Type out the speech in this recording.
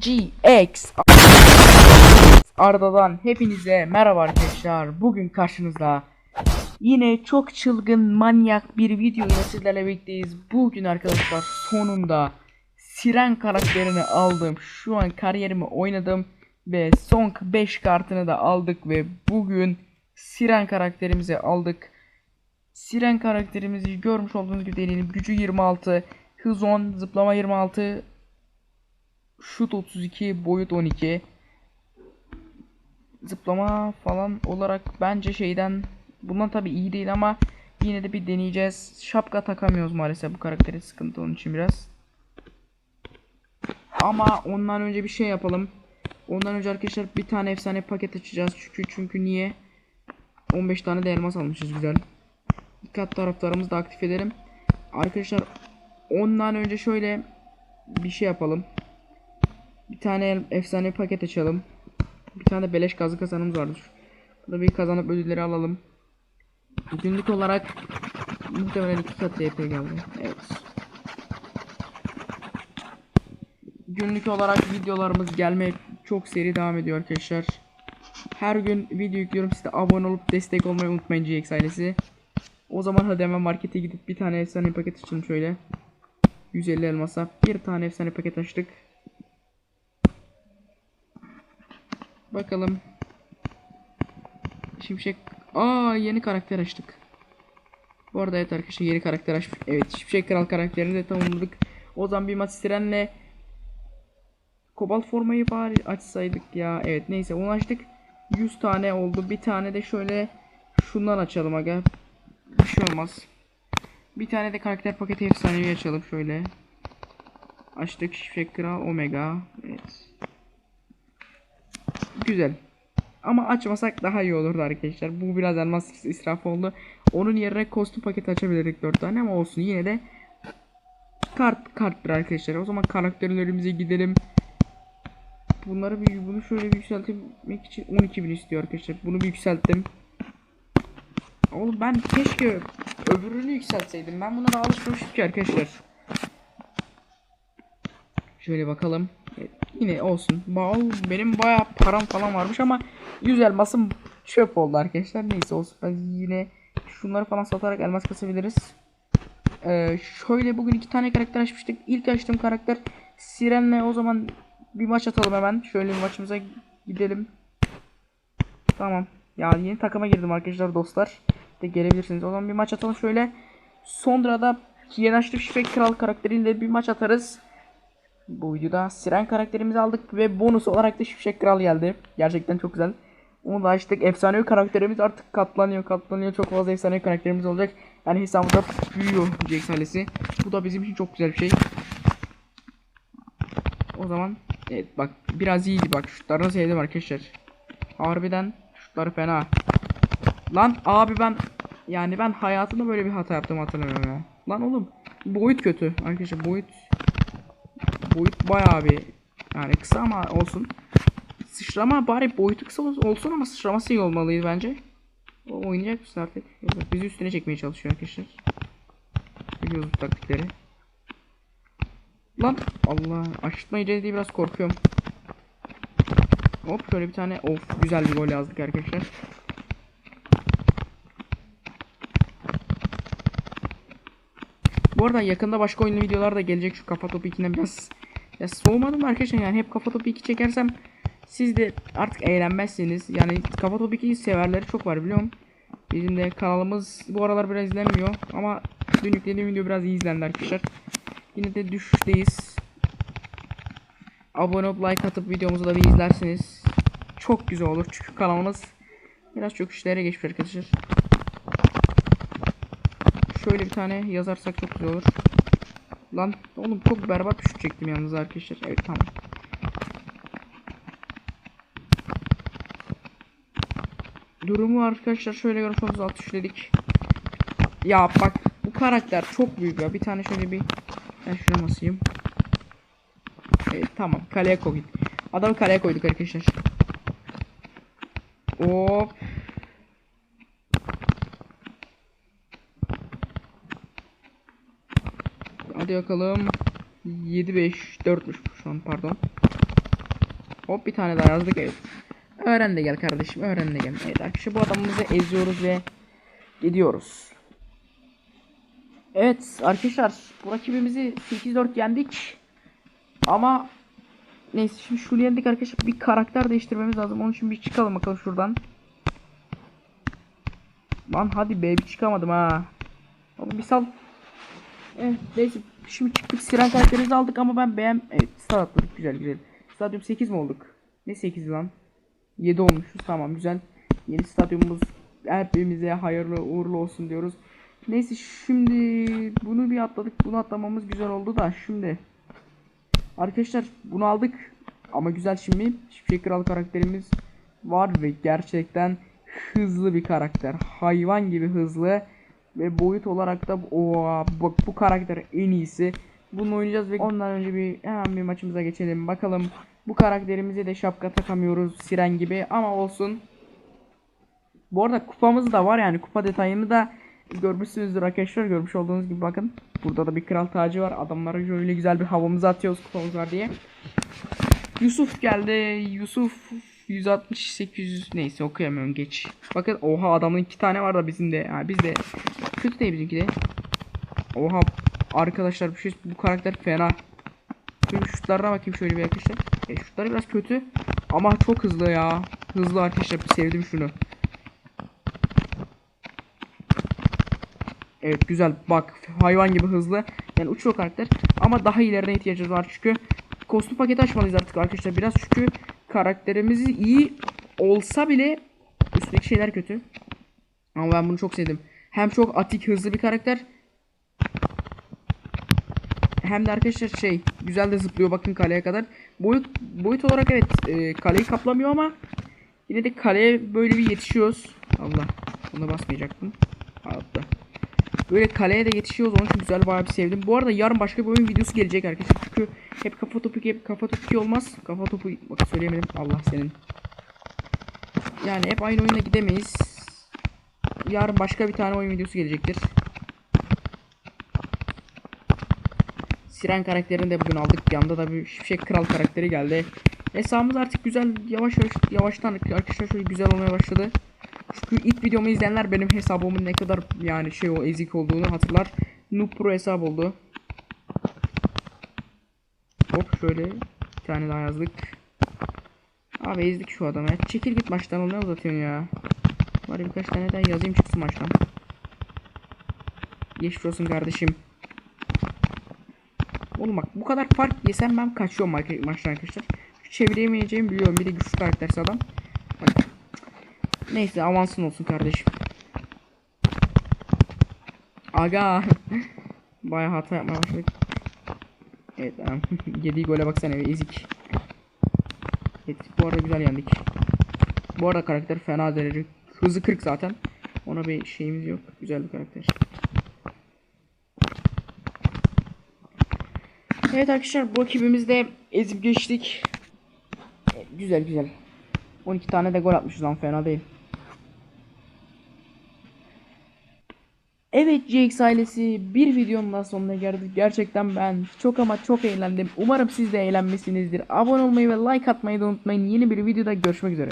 GX Arda'dan hepinize merhaba arkadaşlar. Bugün karşınızda yine çok çılgın manyak bir video ile sizlerle birlikteyiz. Bugün arkadaşlar sonunda Siren karakterini aldım. Şu an kariyerimi oynadım ve son 5 kartını da aldık ve bugün Siren karakterimizi aldık. Siren karakterimizi görmüş olduğunuz gibi deneyelim. Gücü 26, hız 10, zıplama 26, şut 32, boyut 12. Zıplama falan olarak bence şeyden bundan tabi iyi değil ama yine de bir deneyeceğiz. Şapka takamıyoruz maalesef bu karakteri sıkıntı onun için biraz. Ama ondan önce bir şey yapalım. Ondan önce arkadaşlar bir tane efsane paket açacağız. Çünkü çünkü niye? 15 tane de elmas almışız güzel. Dikkat taraftarımızı da aktif edelim. Arkadaşlar ondan önce şöyle bir şey yapalım. Bir tane efsane paket açalım. Bir tane de beleş kazı kazanımız vardır. Burada bir kazanıp ödülleri alalım. Günlük olarak muhtemelen iki kat RP geldi. Evet. Günlük olarak videolarımız gelmeye çok seri devam ediyor arkadaşlar. Her gün video yüklüyorum. Siz de abone olup destek olmayı unutmayın GX ailesi. O zaman hadi hemen markete gidip bir tane efsane paket açalım şöyle. 150 elmasa bir tane efsane paket açtık. Bakalım. Şimşek. Aa yeni karakter açtık. Bu arada evet arkadaşlar yeni karakter açtık. Evet Şimşek Kral karakterini de tamamladık. O zaman bir maç Siren'le Kobalt formayı bari açsaydık ya. Evet neyse onu açtık. 100 tane oldu. Bir tane de şöyle şundan açalım aga. Bir şey olmaz. Bir tane de karakter paketi efsanevi açalım şöyle. Açtık Şimşek Kral Omega. Evet. Güzel. Ama açmasak daha iyi olurdu arkadaşlar. Bu biraz elmas israfı oldu. Onun yerine kostüm paketi açabilirdik 4 tane ama olsun yine de kart karttır arkadaşlar. O zaman karakterlerimize gidelim. Bunları bir bunu şöyle bir yükseltmek için 12.000 istiyor arkadaşlar. Bunu bir yükselttim. Oğlum ben keşke öbürünü yükseltseydim. Ben buna da alışmışım ki arkadaşlar. Şöyle bakalım. Yine olsun. Ba- Benim bayağı param falan varmış ama 100 elmasım çöp oldu arkadaşlar. Neyse olsun. Ben yine şunları falan satarak elmas kasabiliriz. Ee, şöyle bugün iki tane karakter açmıştık. İlk açtığım karakter Siren'le o zaman bir maç atalım hemen. Şöyle bir maçımıza gidelim. Tamam. Ya yeni takıma girdim arkadaşlar dostlar. De gelebilirsiniz. O zaman bir maç atalım şöyle. Sonra da yeni açtığım Şifek Kral karakteriyle bir maç atarız. Bu videoda Siren karakterimizi aldık ve bonus olarak da Şifşek Kral geldi. Gerçekten çok güzel. Onu da açtık. Efsanevi karakterimiz artık katlanıyor katlanıyor. Çok fazla efsanevi karakterimiz olacak. Yani hesabımızda büyüyor Jax ailesi. Bu da bizim için çok güzel bir şey. O zaman evet bak biraz iyiydi bak şutlarını sevdim arkadaşlar. Harbiden şutları fena. Lan abi ben yani ben hayatımda böyle bir hata yaptım hatırlamıyorum ya. Lan oğlum boyut kötü arkadaşlar boyut boyut bayağı bir yani kısa ama olsun. Sıçrama bari boyutu kısa ol- olsun ama sıçraması iyi olmalıydı bence. O oynayacak mısın artık? Bizi üstüne çekmeye çalışıyor arkadaşlar. Biliyoruz bu taktikleri. Lan Allah aşırtma yiyeceğiz diye biraz korkuyorum. Hop şöyle bir tane of güzel bir gol yazdık arkadaşlar. Bu arada yakında başka oyunlu videolar da gelecek şu kafa topu 2'den biraz ya soğumadım arkadaşlar yani hep kafa topu 2 çekersem siz de artık eğlenmezsiniz. Yani kafa topu 2 severleri çok var biliyorum. Bizim de kanalımız bu aralar biraz izlenmiyor ama dün yüklediğim video biraz iyi izlendi arkadaşlar. Yine de düşüşteyiz. Abone olup like atıp videomuzu da bir izlersiniz. Çok güzel olur çünkü kanalımız biraz çok işlere geçmiş arkadaşlar. Şöyle bir tane yazarsak çok güzel olur. Lan oğlum çok berbat çektim yalnız arkadaşlar. Evet tamam. Durumu arkadaşlar şöyle görmüş olduğunuz alt tuşladık. Ya bak bu karakter çok büyük ya. Bir tane şöyle bir ben şuna basayım. Evet tamam kaleye koyduk. Adamı kaleye koyduk arkadaşlar. Hop. Hadi bakalım. 7 5 4'müş şu an pardon. Hop bir tane daha yazdık evet. Öğren de gel kardeşim öğren de gel. Evet arkadaşlar bu adamımızı eziyoruz ve gidiyoruz. Evet arkadaşlar bu rakibimizi 8-4 yendik. Ama neyse şimdi şunu yendik arkadaşlar bir karakter değiştirmemiz lazım. Onun için bir çıkalım bakalım şuradan. Lan hadi be bir çıkamadım ha. Oğlum bir sal. Evet neyse şimdi çıktık Siren karakterimizi aldık ama ben beğen... Evet stat atladık güzel güzel. Stadyum 8 mi olduk? Ne 8 lan? 7 olmuşuz tamam güzel. Yeni stadyumumuz hepimize hayırlı uğurlu olsun diyoruz. Neyse şimdi bunu bir atladık. Bunu atlamamız güzel oldu da şimdi. Arkadaşlar bunu aldık. Ama güzel şimdi. Şimşek Kral karakterimiz var ve gerçekten hızlı bir karakter. Hayvan gibi hızlı. Ve boyut olarak da o bak bu karakter en iyisi. Bunu oynayacağız ve ondan önce bir hemen bir maçımıza geçelim. Bakalım bu karakterimize de şapka takamıyoruz siren gibi ama olsun. Bu arada kupamız da var yani kupa detayını da görmüşsünüzdür arkadaşlar. Görmüş olduğunuz gibi bakın. Burada da bir kral tacı var. Adamlara şöyle güzel bir havamızı atıyoruz kupamız var diye. Yusuf geldi. Yusuf 160 800 neyse okuyamıyorum geç. Bakın oha adamın iki tane var da bizim de. Ha, biz de kötü değil bizimki de. Oha arkadaşlar bir şey bu karakter fena. Şöyle şutlarına bakayım şöyle bir arkadaşlar. E, şutları biraz kötü ama çok hızlı ya. Hızlı arkadaşlar sevdim şunu. Evet güzel bak hayvan gibi hızlı. Yani uçuyor karakter ama daha ilerine ihtiyacımız var çünkü kostüm paketi açmalıyız artık arkadaşlar biraz çünkü karakterimiz iyi olsa bile üstteki şeyler kötü. Ama ben bunu çok sevdim. Hem çok atik hızlı bir karakter hem de arkadaşlar şey güzel de zıplıyor bakın kaleye kadar. Boyut boyut olarak evet e, kaleyi kaplamıyor ama yine de kaleye böyle bir yetişiyoruz. Allah ona basmayacaktım. Altta. Böyle kaleye de yetişiyoruz. Onun için güzel bayağı bir sevdim. Bu arada yarın başka bir oyun videosu gelecek arkadaşlar. Çünkü hep kafa topu hep kafa topu olmaz. Kafa topu bak söyleyemedim. Allah senin. Yani hep aynı oyuna gidemeyiz. Yarın başka bir tane oyun videosu gelecektir. Siren karakterini de bugün aldık. Yanında da bir Şimşek Kral karakteri geldi. Hesabımız artık güzel yavaş yavaş yavaştan arkadaşlar şöyle güzel olmaya başladı. Çünkü ilk videomu izleyenler benim hesabımın ne kadar yani şey o ezik olduğunu hatırlar. Noob Pro hesap oldu. Hop şöyle bir tane daha yazdık. Abi ezdik şu adamı. Çekil git maçtan ne uzatıyorsun ya. Bari birkaç tane daha yazayım çıksın maçtan. Geçmiş olsun kardeşim. Oğlum bak bu kadar fark yesem ben kaçıyorum ma maçtan arkadaşlar. Çeviremeyeceğimi biliyorum. Bir de güçlü karakterse adam. Neyse avansın olsun kardeşim. Aga. Baya hata yapmaya başladık. Evet tamam. Yediği gole baksana bir ezik. Evet bu arada güzel yendik. Bu arada karakter fena derece. Hızı 40 zaten. Ona bir şeyimiz yok. Güzel bir karakter. Evet arkadaşlar bu ekibimizde ezip geçtik. Evet, güzel güzel. 12 tane de gol atmışız lan fena değil. Evet GX ailesi bir videonun daha sonuna geldik. Gerçekten ben çok ama çok eğlendim. Umarım siz de eğlenmişsinizdir. Abone olmayı ve like atmayı da unutmayın. Yeni bir videoda görüşmek üzere.